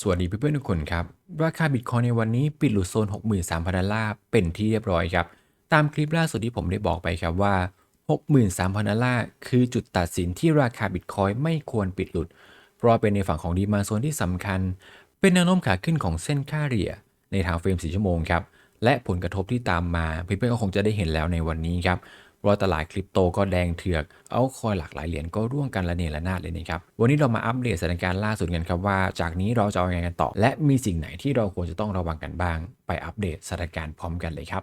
สวัสดีเพื่อนๆทุกคนครับ ราคาบิตคอยในวันนี้ปิดหลุดโซน 63,000 ดอลลาร์เป็นที่เรียบร้อยครับ ตามคลิปล่าสุดที่ผมได้บอกไปครับว่า 63,000 ดอลลาร์คือจุดตัดสินที่ราคาบิตคอยไม่ควรปิดหลุด เพราะเป็นในฝั่งของดีมาโซนที่สำคัญ เป็นแนวโน้มขาขึ้นของเส้นค่าเฉลี่ยในทางเฟรม 4 ชั่วโมงครับ และผลกระทบที่ตามมาเพื่อนๆก็คงจะได้เห็นแล้วในวันนี้ครับ เพราะตลาดคริปโตก็แดงเถือก เอาคอยหลากหลายเหรียญก็ร่วงกันระเนระนาดเลยนะครับ วันนี้เรามาอัปเดตสถานการณ์ล่าสุดกันครับว่า จากนี้เราจะเอายังไงกันต่อ และมีสิ่งไหนที่เราควรจะต้องระวังกันบ้าง ไปอัปเดตสถานการณ์พร้อมกันเลยครับ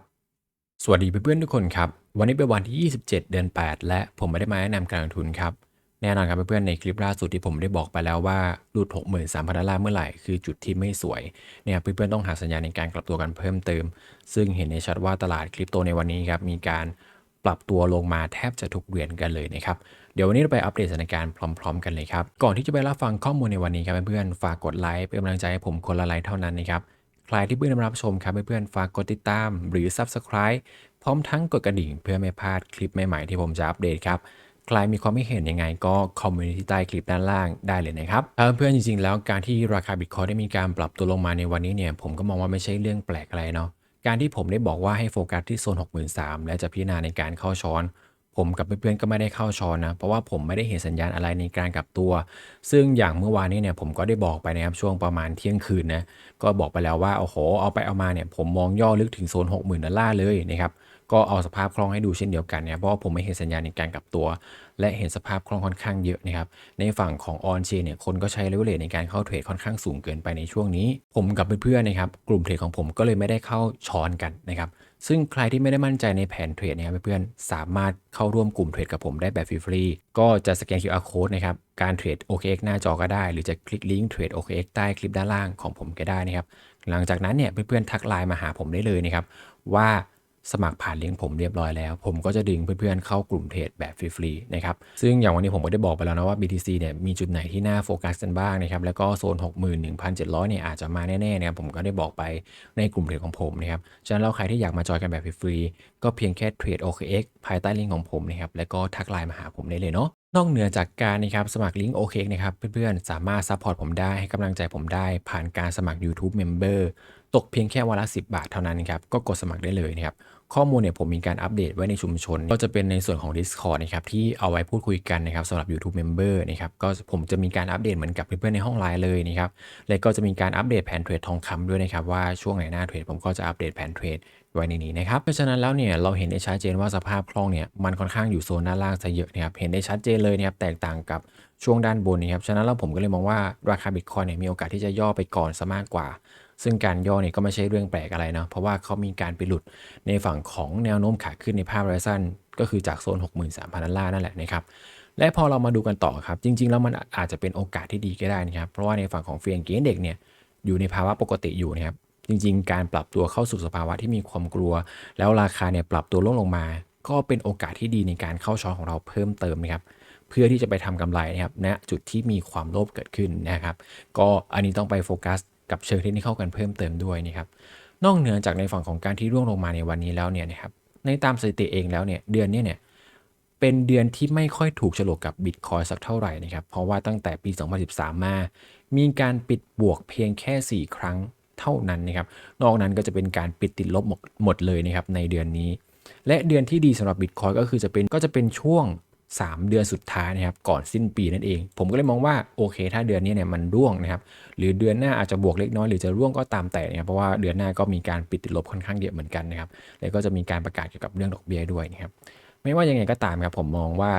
สวัสดีเพื่อนๆทุกคนครับ วันนี้เป็นวันที่ 27 เดือน 8 และผมไม่ได้มาแนะนำการลงทุนครับแน่นอนครับเพื่อนๆในคลิปล่าสุดที่ผมได้บอกไปแล้วว่าหลุด 63,000ดอลลาร์เมื่อไหร่คือจุดที่ไม่สวยเนี่ยเพื่อนๆต้องหาสัญญาณในการกลับตัวกันเพิ่มเติม ซึ่งเห็นในชัดว่าตลาดคริปโตในวันนี้ครับมีการ ปรับตัวลงมาแทบจะทุกเหรียญกันเลยนะครับเดี๋ยววันนี้เราไปอัปเดตสถานการณ์พร้อม ๆ กันเลยครับ ก่อนที่จะไปรับฟังข้อมูลในวันนี้ครับเพื่อนๆฝากกดไลค์เป็นกำลังใจให้ผมคนละไลค์เท่านั้นนะครับใครที่เพิ่งมารับชมครับเพื่อนๆฝากกดติดตาม หรือ Subscribe พร้อมทั้งกดกระดิ่งเพื่อไม่พลาดคลิปใหม่ๆที่ผมจะอัปเดตครับใครมีความคิดเห็นยังไงก็คอมเมนต์ที่ใต้คลิปด้านล่างได้เลยนะครับเอ่อเพื่อนจริงๆ แล้วการที่ราคาบิตคอยได้มีการปรับตัวลงมาในวันนี้เนี่ยผมก็มองว่าไม่ใช่เรื่องแปลกอะไรเนาะ การที่ผมได้บอกว่าให้โฟกัสที่โซน 63,000 และจะพิจารณาในการเข้าช้อน ผมกับเพื่อนๆก็ไม่ได้เข้าช้อนนะ เพราะว่าผมไม่ได้เห็นสัญญาณอะไรในการกลับตัว ซึ่งอย่างเมื่อวานนี้เนี่ยผมก็ได้บอกไปนะครับช่วงประมาณเที่ยงคืนนะ ก็บอกไปแล้วว่าโอ้โหเอาไปเอามาเนี่ยผมมองย่อลึกถึงโซน 60,000 ดอลลาร์เลยนะครับ ก็เอาสภาพคล่องให้ดูเช่นเดียวกันเนี่ยเพราะว่าผมไม่เห็นสัญญาณในการกลับตัว และเห็นสภาพคล่องค่อนข้างเยอะนะครับ ในฝั่งของออนเชนเนี่ยคนก็ใช้เลเวลในการเข้าเทรดค่อนข้างสูงเกินไปในช่วงนี้ ผมกับเพื่อนๆนะครับกลุ่มเทรดของผมก็เลยไม่ได้เข้าช้อนกันนะครับซึ่งใครที่ไม่ได้มั่นใจในแผนเทรดนะครับเพื่อนๆสามารถเข้าร่วมกลุ่มเทรดกับผมได้แบบฟรีๆก็จะสแกน QR code นะครับการเทรด OKX หน้าจอก็ได้ หรือจะคลิกลิงก์เทรด OKX ใต้คลิปด้านล่างของผมก็ได้นะครับหลังจากนั้นเนี่ยเพื่อนๆทักไลน์มาหาผมได้เลยนะครับว่า สมัครผ่านลิงก์ผมเรียบร้อยแล้ว ผมก็จะดึงเพื่อนๆเข้ากลุ่มเทรดแบบฟรีๆนะครับซึ่งอย่างวันนี้ผมก็ได้บอกไปแล้วนะว่า BTC เนี่ยมีจุดไหนที่น่าโฟกัสกันบ้างนะครับแล้วก็โซน 61,700เนี่ยอาจจะมาแน่ๆนะครับผมก็ได้บอกไปในกลุ่มเทรดของผมนะครับฉะนั้นเราใครที่อยากมาจอยกันแบบฟรีๆก็เพียงแค่เทรด OKX ภายใต้ลิงก์ของผมนะครับแล้วก็ทักไลน์มาหาผมได้เลยเนาะนอกเหนือจากการนะครับสมัครลิงก์ OKX นะครับเพื่อนๆ สามารถซัพพอร์ตผมได้ให้กำลังใจผมได้ผ่านการสมัคร YouTube Member ตกเพียงแค่วันละ 10 บาทเท่านั้นนครับก็กดสมัครได้เลยนะครับ ข้อมูลเนี่ยผมมีการอัปเดตไว้ในชุมชน ก็จะเป็นในส่วนของ Discord นะครับที่เอาไว้พูดคุยกันนะครับสำหรับ YouTube Member นะครับก็ผมจะมีการอัปเดตเหมือนกับเพื่อนๆในห้องไลน์เลยนะครับและก็จะมีการอัปเดตแผนเทรดทองคำด้วยนะครับว่าช่วงไหนหน้าเทรดผมก็จะอัปเดตแผนเทรดไว้ในนี้นะครับเพราะฉะนั้นแล้วเนี่ยเราเห็นได้ชัดเจนว่าสภาพคล่องเนี่ยมันค่อนข้างอยู่โซนด้านล่างซะเยอะนะครับเห็นได้ชัดเจนเลยนะครับแตกต่างกับช่วงด้านบนนะครับฉะนั้นแล้วผมก็เลยมองว่าราคาบิตคอยเนี่ยมีโอกาสที่จะย่อไปก่อนซะมากกว่า ซึ่งการย่อเนี่ยก็ไม่ใช่เรื่องแปลกอะไรเนาะเพราะว่าเขามีการไปหลุดในฝั่งของแนวโน้มขาขึ้นในภาพระยะสั้น ก็คือจากโซน 63,000ดอลลาร์นั่นแหละนะครับและพอเรามาดูกันต่อครับ จริง ๆ แล้วมันอาจจะเป็นโอกาสที่ดีก็ได้นะครับ เพราะว่าในฝั่งของเฟียงเกนเด็กเนี่ยอยู่ในภาวะปกติอยู่นะครับ จริง ๆ การปรับตัวเข้าสู่สภาวะที่มีความกลัว แล้วราคาเนี่ยปรับตัวลงลงมา ก็เป็นโอกาสที่ดีในการเข้าช้อนของเราเพิ่มเติมนะครับเพื่อที่จะไปทำกำไรนะครับณจุดที่มีความโลภเกิดขึ้นนะครับ ก็อันนี้ต้องไปโฟกัส กับเชิงเทคนิคกันเพิ่มเติมด้วยนะครับนอกเหนือจากในฝั่งของการที่ร่วงลงมาในวันนี้แล้วเนี่ยนะครับในตามสถิติเองแล้วเนี่ยเดือนนี้เนี่ยเป็นเดือนที่ไม่ค่อยถูกฉลกกับบิตคอยสักเท่าไหร่นะครับเพราะว่าตั้งแต่ปี 2013 มา มีการปิดบวกเพียงแค่ 4 ครั้งเท่านั้นนะครับนอกนั้นก็จะเป็นการปิดติดลบหมดหมดเลยนะครับในเดือนนี้ และเดือนที่ดีสำหรับบิตคอยก็คือจะเป็นก็จะเป็นช่วง 3 เดือนสุดท้ายนะครับก่อนสิ้นปีนั่นเอง ผมก็เลยมองว่าโอเค ถ้าเดือนนี้เนี่ยมันร่วงนะครับหรือเดือนหน้าอาจจะบวกเล็กน้อยหรือจะร่วงก็ตามแต่นะครับเพราะว่าเดือนหน้าก็มีการปิดติดลบค่อนข้างเยอะเหมือนกันนะครับแล้วก็จะมีการประกาศเกี่ยวกับเรื่องดอกเบี้ยด้วยนะครับไม่ว่ายังไงก็ตามครับผมมองว่า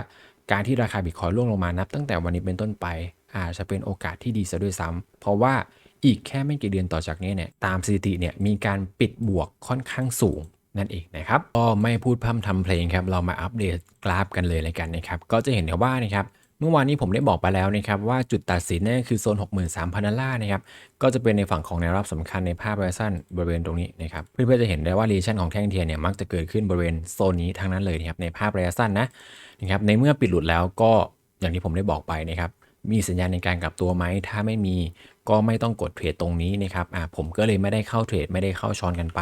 การที่ราคาบิตคอยร่วงลงมานับ ตั้งแต่วันนี้เป็นต้นไปอาจจะเป็นโอกาสที่ดีซะด้วยซ้ำเพราะว่าอีกแค่ไม่กี่เดือนต่อจากนี้เนี่ยตามสถิติเนี่ยมีการปิดบวกค่อนข้างสูง นั่นเองนะครับก็ไม่พูดพร่ำทำเพลงครับเรามาอัปเดตกราฟกันเลยเลยกันนะครับก็จะเห็นได้ว่านะครับเมื่อวานนี้ผมได้บอกไปแล้วนะครับว่าจุดตัดสินนั่นคือโซน 63,000ดอลลาร์นะครับก็จะเป็นในฝั่งของแนวรับสำคัญในภาพระยะสั้นบริเวณตรงนี้นะครับเพื่อนๆจะเห็นได้ว่ารีชั่นของแท่งเทียนเนี่ยมักจะเกิดขึ้นบริเวณโซนนี้ทั้งนั้นเลยนะครับในภาพระยะสั้นนะนะครับในเมื่อปิดหลุดแล้วก็อย่างที่ผมได้บอกไปนะครับ มีสัญญาณในการกลับตัวไหม ถ้าไม่มีก็ไม่ต้องกดเทรดตรงนี้นะครับอ่าผมก็เลยไม่ได้เข้าเทรดไม่ได้เข้าช้อนกันไป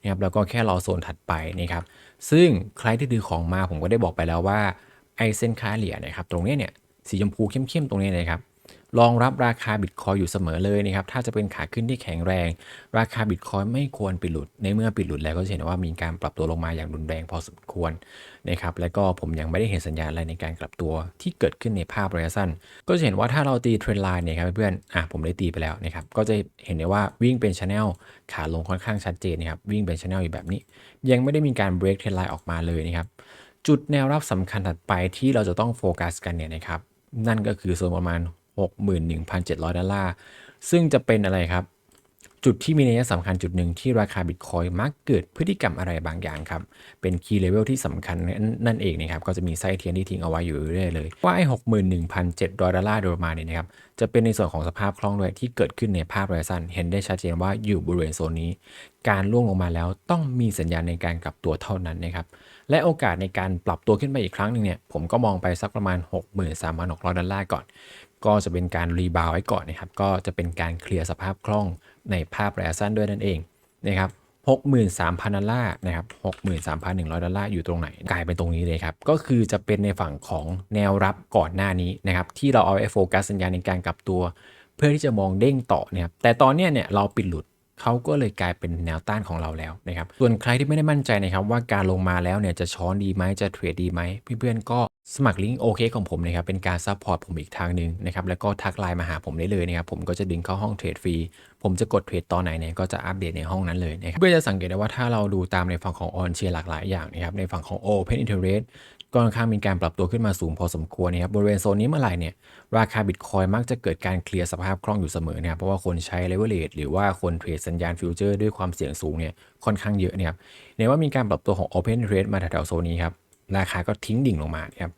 นะครับแล้วก็แค่รอโซนถัดไปนะครับซึ่งใครที่ถือของมาผมก็ได้บอกไปแล้วว่าไอเส้นค่าเหลี่ยนะครับตรงนี้เนี่ยสีชมพูเข้มๆตรงนี้นะครับ รองรับราคาบิตคอยอยู่เสมอเลยนะครับ ถ้าจะเป็นขาขึ้นที่แข็งแรง ราคาบิตคอยไม่ควรปิดหลุด ในเมื่อปิดหลุดแล้วก็จะเห็นว่ามีการปรับตัวลงมาอย่างรุนแรงพอสมควรนะครับ และก็ผมยังไม่ได้เห็นสัญญาณอะไรในการกลับตัวที่เกิดขึ้นในภาพระยะสั้น ก็จะเห็นว่าถ้าเราตีเทรนไลน์เนี่ยครับเพื่อนอะผมได้ตีไปแล้วนะครับ ก็จะเห็นได้ว่าวิ่งเป็นช anel ขาลงค่อนข้างชัดเจนนะครับ วิ่งเป็นช anel อยู่แบบนี้ ยังไม่ได้มีการเบรกเทรนไลน์ออกมาเลยนะครับ จุดแนวรับสำคัญถัดไปที่เราจะต้องโฟกัสกันเนี่ยนะครับ นั่นก็คือโซนประมาณ 61,700 ดอลลาร์ ซึ่งจะเป็นอะไรครับ จุดที่มีนัยสำคัญจุดหนึ่งที่ราคาบิตคอยมักเกิดพฤติกรรมอะไรบางอย่างครับ เป็นคีย์เลเวลที่สำคัญนั่นเองนะครับ ก็จะมีไส้เทียนที่ทิ้งเอาไว้อยู่เรื่อยเลย ว่าไอ้61,700 ดอลลาร์โดยประมาณเนี่ยนะครับ จะเป็นในส่วนของสภาพคล่องด้วยที่เกิดขึ้นในภาพระยะสั้น เห็นได้ชัดเจนว่าอยู่บริเวณโซนนี้ การล่วงลงมาแล้วต้องมีสัญญาณในการกลับตัวเท่านั้นนะครับและโอกาสในการปรับตัวขึ้นไปอีกครั้งหนึ่งเนี่ยผมก็มองไปสักประมาณ 63,600 ดอลลาร์ก่อน ก็จะเป็นการรีบาวไว้ก่อนนะครับ ก็จะเป็นการเคลียร์สภาพคล่องในภาพระยะสั้นด้วยนั่นเองนะครับ63,000 ดอลลาร์นะครับ63,100 ดอลลาร์อยู่ตรงไหน กลายเป็นตรงนี้เลยครับ ก็คือจะเป็นในฝั่งของแนวรับก่อนหน้านี้นะครับ ที่เราเอาไว้โฟกัสสัญญาณในการกลับตัว เพื่อที่จะมองเด้งต่อนะครับ แต่ตอนนี้เนี่ยเราปิดหลุด เขาก็เลยกลายเป็นแนวต้านของเราแล้วนะครับ ส่วนใครที่ไม่ได้มั่นใจนะครับว่าการลงมาแล้วเนี่ยจะช้อนดีไหมจะเทรดดีไหมเพื่อนๆก็สมัครลิงก์โอเคของผมนะครับเป็นการซัพพอร์ตผมอีกทางหนึ่งนะครับแล้วก็ทักไลน์มาหาผมได้เลยนะครับผมก็จะดึงเข้าห้องเทรดฟรี ผมจะกดเทรดตอนไหนเนี่ยก็จะอัปเดตในห้องนั้นเลยนะครับเพื่อจะสังเกตได้ว่าถ้าเราดูตามในฝั่งของออนเชียร์หลากหลายอย่างนะครับในฝั่งของ Open Interest ก็ค่อนข้างมีการปรับตัวขึ้นมาสูงพอสมควรนะครับบริเวณโซนนี้เมื่อไหร่เนี่ยราคาบิตคอยมักจะเกิดการเคลียร์สภาพคล่องอยู่เสมอนะครับเพราะว่าคนใช้เลเวลเลหรือว่าคนเทรดสัญญาณฟิวเจอร์ด้วยความเสี่ยงสูงเนี่ยค่อนข้างเยอะนะครับในว่ามีการปรับตัวของ Open Interest มาแถวๆโซนนี้ครับราคาก็ทิ้งดิ่งลงมานะครับ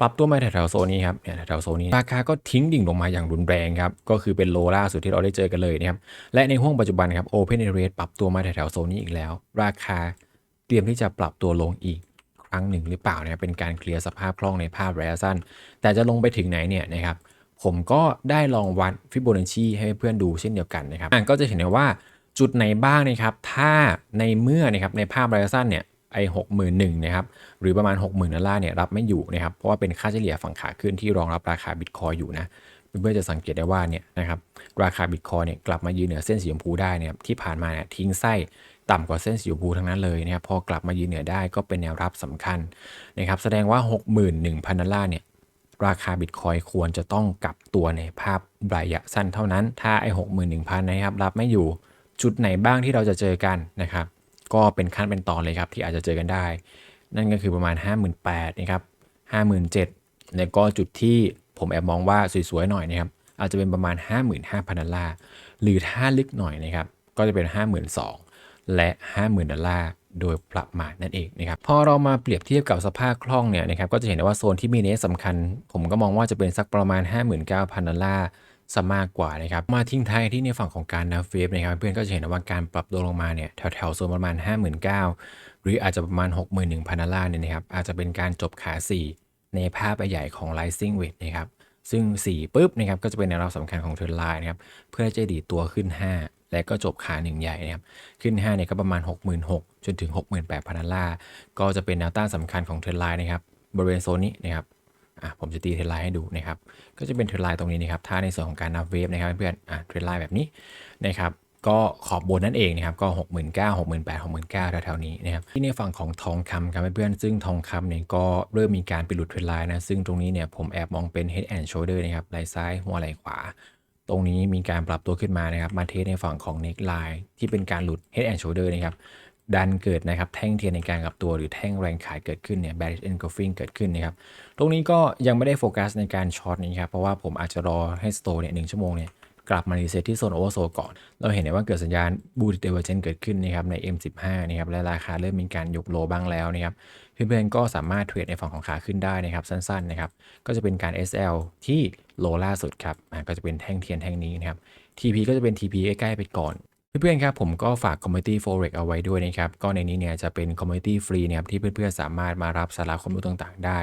ปรับตัวมาแถวๆโซนนี้ครับเนี่ยแถวๆโซนนี้ราคาก็ทิ้งดิ่งลงมาอย่างรุนแรงครับก็คือเป็นโลล่าสุดที่เราได้เจอกันเลยนะครับและในห้วงปัจจุบันครับ Open Interest ปรับตัวมาแถวๆโซนนี้อีกแล้ว ราคาเตรียมที่จะปรับตัวลงอีก ครั้งหนึ่งหรือเปล่าเนี่ยเป็นการเคลียร์สภาพคล่องในภาพระยะสั้น แต่จะลงไปถึงไหนเนี่ยนะครับผมก็ได้ลองวัดฟิโบนัชชีให้เพื่อนดูเช่นเดียวกันนะครับอะก็จะเห็นได้ว่าจุดไหนบ้างนะครับ ถ้าในเมื่อนะครับในภาพระยะสั้นเนี่ยไอ้หกหมื่นหนึ่งนะครับหรือประมาณ 6 0,000ดอลลาร์เนี่ยรับไม่อยู่นะครับเพราะว่าเป็นค่าเฉลี่ยฝั่งขาขึ้นที่รองรับราคาบิตคอยอยู่นะเพื่อนๆจะสังเกตได้ว่าเนี่ยนะครับราคาบิตคอยเนี่ยกลับมายืนเหนือเส้นสีชมพูได้เนี่ยที่ผ่านมาเนี่ยทิ้งไส้ ต่ำกว่าเส้นสีชมพูทั้งนั้นเลยนะครับพอกลับมายืนเหนือได้ก็เป็นแนวรับสำคัญนะครับแสดงว่า 61,000 ดอลลาร์เนี่ยราคาบิตคอยควรจะต้องกลับตัวในภาพระยะสั้นเท่านั้น ถ้าไอ้61,000นะครับรับไม่อยู่จุดไหนบ้างที่เราจะเจอกันนะครับ ก็เป็นขั้นเป็นตอนเลยครับที่อาจจะเจอกันได้ นั่นก็คือประมาณ 58,000นะครับ57,000แล้วก็จุดที่ผมแอบมองว่าสวยๆหน่อยนะครับอาจจะเป็นประมาณ 55,000ดอลลาร์หรือถ้าลึกหน่อยนะครับก็จะเป็น 52,000 และ 50,000 ดอลลาร์โดยประมาณนั่นเองนะครับพอเรามาเปรียบเทียบกับสภาพคล่องเนี่ยนะครับก็จะเห็นได้ว่าโซนที่มีเนสสำคัญ ผมก็มองว่าจะเป็นสักประมาณ 59,000 ดอลลาร์ซะมากกว่านะครับมาทิ้งท้ายที่ในฝั่งของการนับเฟฟนะครับเพื่อนก็จะเห็นว่าการปรับตัวลงมาเนี่ยแถวๆโซนประมาณ 59,000 หรืออาจจะประมาณ 61,000 ดอลลาร์เนี่ยนะครับอาจจะเป็นการจบขา 4 ในภาพใหญ่ของ Rising Wedge นะครับ ซึ่ง 4ปุ๊บนะครับก็จะเป็นแนวรับสำคัญของเทรนไลน์นะครับเพื่อจะดีดตัวขึ้น 5 และก็จบขาหนึ่งใหญ่นะครับขึ้น5เนี่ยก็ประมาณ 66,000จนถึง 68,000ดอลลาร์ก็จะเป็นแนวต้านสำคัญของเทรนไลน์นะครับบริเวณโซนนี้นะครับอะผมจะตีเทรนไลน์ให้ดูนะครับ ก็จะเป็นเทรนไลน์ตรงนี้นะครับ ถ้าในส่วนของการนับเวฟนะครับเพื่อนๆอะเทรนไลน์แบบนี้นะครับ ก็ขอบบนนั่นเองนะครับก็ 69,000 68,000 69,000แถวๆนี้นะครับที่ในฝั่งของทองคำครับเพื่อนๆซึ่งทองคำเนี่ยก็เริ่มมีการไปหลุดเทรนไลน์นะซึ่งตรงนี้เนี่ยผมแอบมองเป็น head and shoulder นะครับไหล่ซ้ายหัวไหล่ขวา ตรงนี้มีการปรับตัวขึ้นมานะครับมาเทสในฝั่งของ neck line ที่เป็นการหลุด head and shoulder นะครับดันเกิดนะครับแท่งเทียนในการกลับตัวหรือแท่งแรงขายเกิดขึ้นเนี่ย bearish engulfing เกิดขึ้นนะครับตรงนี้ก็ยังไม่ได้โฟกัสในการช็อตนี้ครับเพราะว่าผมอาจจะรอให้สโตเนี่ยหนึ่งชั่วโมงเนี่ย กลับมารีเซ็ตที่โซนโอเวอร์โซก่อน เราเห็นได้ว่าเกิดสัญญาณบูติเดเวอร์เจนเกิดขึ้นนะครับใน M15 นะครับและราคาเริ่มมีการยกโลบ้างแล้วนะครับเพื่อนๆก็สามารถเทรดในฝั่งของขาขึ้นได้นะครับสั้นๆนะครับก็จะเป็นการ SL ที่โลล่าสุดครับก็จะเป็นแท่งเทียนแท่งนี้นะครับ TP ก็จะเป็น TP ใกล้ๆไปก่อน เพื่อนๆครับผมก็ฝาก Community Forex เอาไว้ด้วยนะครับ ก็ในนี้เนี่ยจะเป็น Community ฟรีนะครับที่เพื่อนๆสามารถมารับสาระความรู้ต่างๆ ได้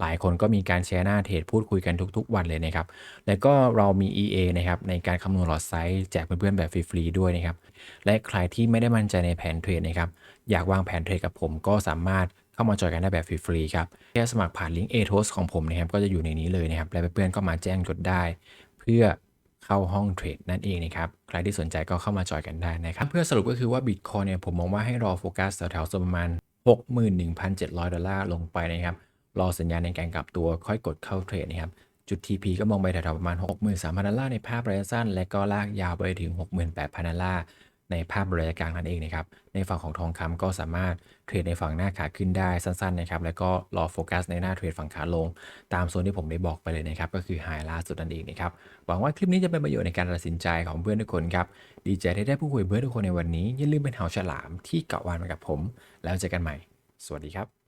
หลายคนก็มีการแชร์หน้าเทรดพูดคุยกันทุกๆ วันเลยนะครับ แล้วก็เรามี EA นะครับในการคำนวณหลอดไซส์แจกเพื่อนๆแบบฟรีๆด้วยนะครับ และใครที่ไม่ได้มั่นใจในแผนเทรดนะครับอยากวางแผนเทรดกับผมก็สามารถเข้ามาจอยกันได้แบบฟรีๆครับแค่สมัครผ่านลิงก์ a t o s ของผมนะครับก็จะอยู่ในนี้เลยนะครับและเพื่อนๆก็มาแจ้งจดได้ เพื่อ เข้าห้องเทรดนั่นเองนะครับ ใครที่สนใจก็เข้ามาจอยกันได้นะครับ เพื่อสรุปก็คือว่า Bitcoin เนี่ยผมมองว่าให้รอโฟกัสแถวๆประมาณ 61,700 ดอลลาร์ลงไปนะครับ รอสัญญาณในการกลับตัวค่อยกดเข้าเทรดนะครับ จุด TP ก็มองไปแถวๆประมาณ 63,000 ดอลลาร์ในภาพระยะสั้น และก็ลากยาวไปถึง 68,000 ดอลลาร์ ในภาพระยะกลางนั่นเองนะครับ ในฝั่งของทองคำก็สามารถเทรดในฝั่งหน้าขาขึ้นได้สั้นๆนะครับแล้วก็รอโฟกัสในหน้าเทรดฝั่งขาลง ตามโซนที่ผมได้บอกไปเลยนะครับก็คือไฮล่าสุดนั่นเองนะครับหวังว่าคลิปนี้จะเป็นประโยชน์ในการตัดสินใจของเพื่อนทุกคนครับดีใจที่ได้พูดคุยเพื่อนทุกคนในวันนี้อย่าลืมเป็นเหาฉลามที่เกาะวานมากับผม แล้วเจอกันใหม่ สวัสดีครับ